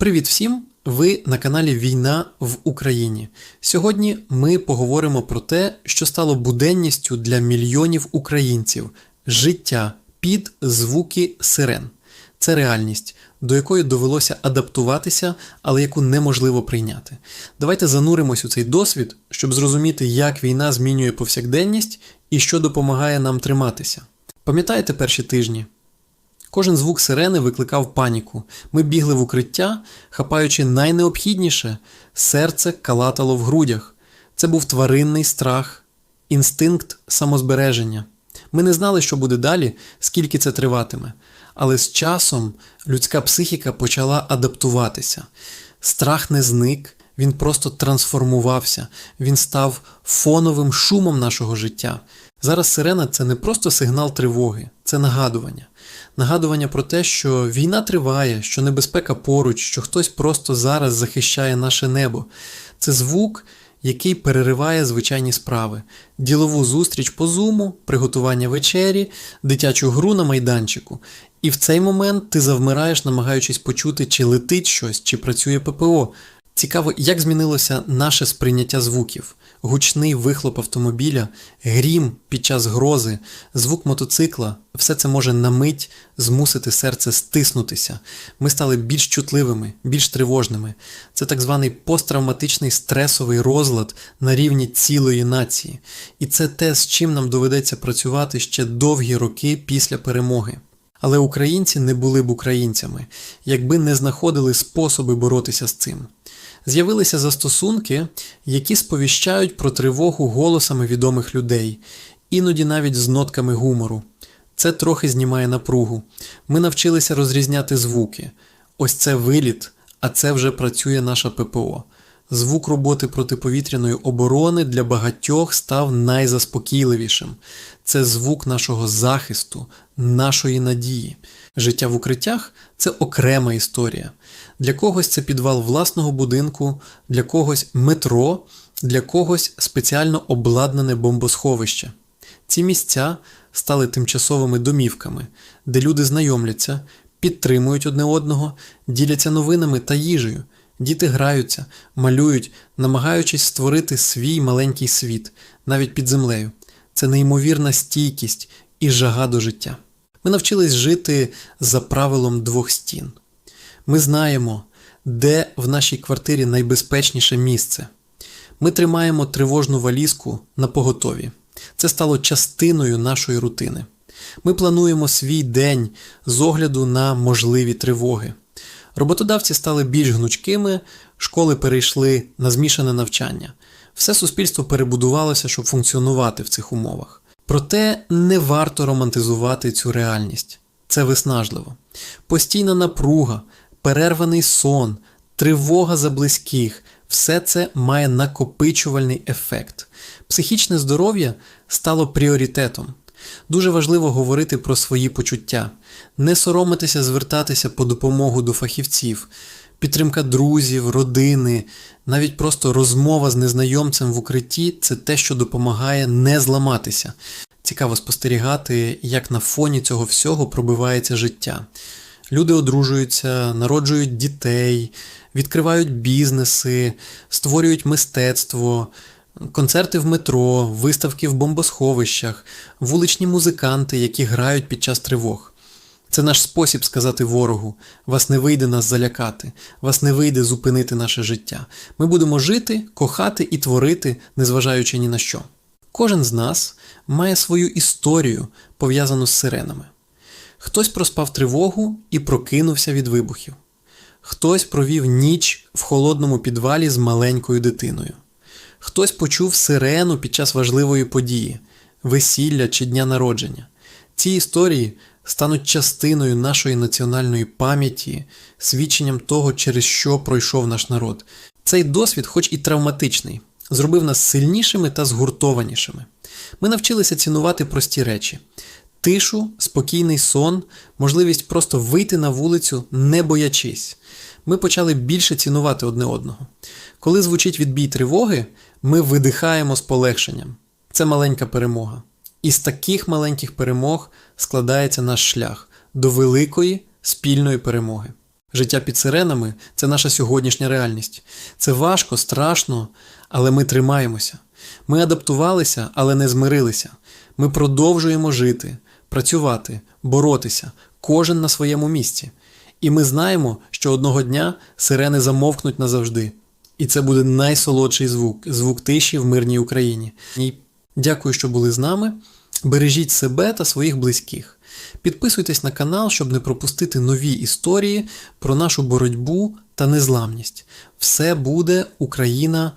Привіт всім! Ви на каналі Війна в Україні. Сьогодні ми поговоримо про те, що стало буденністю для мільйонів українців життя під звуки сирен. Це реальність, до якої довелося адаптуватися, але яку неможливо прийняти. Давайте зануримось у цей досвід, щоб зрозуміти, як війна змінює повсякденність і що допомагає нам триматися. Пам'ятаєте перші тижні? Кожен звук сирени викликав паніку. Ми бігли в укриття, хапаючи найнеобхідніше серце калатало в грудях. Це був тваринний страх, інстинкт самозбереження. Ми не знали, що буде далі, скільки це триватиме. Але з часом людська психіка почала адаптуватися. Страх не зник, він просто трансформувався, він став фоновим шумом нашого життя. Зараз сирена це не просто сигнал тривоги, це нагадування. Нагадування про те, що війна триває, що небезпека поруч, що хтось просто зараз захищає наше небо. Це звук, який перериває звичайні справи: ділову зустріч по зуму, приготування вечері, дитячу гру на майданчику. І в цей момент ти завмираєш, намагаючись почути, чи летить щось, чи працює ППО. Цікаво, як змінилося наше сприйняття звуків. Гучний вихлоп автомобіля, грім під час грози, звук мотоцикла все це може на мить змусити серце стиснутися. Ми стали більш чутливими, більш тривожними. Це так званий посттравматичний стресовий розлад на рівні цілої нації. І це те, з чим нам доведеться працювати ще довгі роки після перемоги. Але українці не були б українцями, якби не знаходили способи боротися з цим. З'явилися застосунки, які сповіщають про тривогу голосами відомих людей, іноді навіть з нотками гумору. Це трохи знімає напругу. Ми навчилися розрізняти звуки. Ось це виліт, а це вже працює наша ППО. Звук роботи протиповітряної оборони для багатьох став найзаспокійливішим. Це звук нашого захисту, нашої надії. Життя в укриттях це окрема історія. Для когось це підвал власного будинку, для когось метро, для когось спеціально обладнане бомбосховище. Ці місця стали тимчасовими домівками, де люди знайомляться, підтримують одне одного, діляться новинами та їжею. Діти граються, малюють, намагаючись створити свій маленький світ, навіть під землею. Це неймовірна стійкість і жага до життя. Ми навчились жити за правилом двох стін. Ми знаємо, де в нашій квартирі найбезпечніше місце. Ми тримаємо тривожну валізку на поготові. Це стало частиною нашої рутини. Ми плануємо свій день з огляду на можливі тривоги. Роботодавці стали більш гнучкими, школи перейшли на змішане навчання. Все суспільство перебудувалося, щоб функціонувати в цих умовах. Проте не варто романтизувати цю реальність. Це виснажливо. Постійна напруга, перерваний сон, тривога за близьких все це має накопичувальний ефект. Психічне здоров'я стало пріоритетом. Дуже важливо говорити про свої почуття, не соромитися звертатися по допомогу до фахівців, підтримка друзів, родини, навіть просто розмова з незнайомцем в укритті це те, що допомагає не зламатися. Цікаво спостерігати, як на фоні цього всього пробивається життя. Люди одружуються, народжують дітей, відкривають бізнеси, створюють мистецтво, концерти в метро, виставки в бомбосховищах, вуличні музиканти, які грають під час тривог. Це наш спосіб сказати ворогу: вас не вийде нас залякати, вас не вийде зупинити наше життя. Ми будемо жити, кохати і творити, незважаючи ні на що. Кожен з нас має свою історію, пов'язану з сиренами. Хтось проспав тривогу і прокинувся від вибухів. Хтось провів ніч в холодному підвалі з маленькою дитиною. Хтось почув сирену під час важливої події, весілля чи дня народження. Ці історії стануть частиною нашої національної пам'яті, свідченням того, через що пройшов наш народ. Цей досвід, хоч і травматичний, зробив нас сильнішими та згуртованішими. Ми навчилися цінувати прості речі: тишу, спокійний сон, можливість просто вийти на вулицю, не боячись. Ми почали більше цінувати одне одного. Коли звучить відбій тривоги, ми видихаємо з полегшенням. Це маленька перемога. І з таких маленьких перемог складається наш шлях до великої спільної перемоги. Життя під сиренами це наша сьогоднішня реальність. Це важко, страшно, але ми тримаємося. Ми адаптувалися, але не змирилися. Ми продовжуємо жити, працювати, боротися, кожен на своєму місці. І ми знаємо, що одного дня сирени замовкнуть назавжди. І це буде найсолодший звук звук тиші в мирній Україні. Дякую, що були з нами. Бережіть себе та своїх близьких. Підписуйтесь на канал, щоб не пропустити нові історії про нашу боротьбу та незламність. Все буде Україна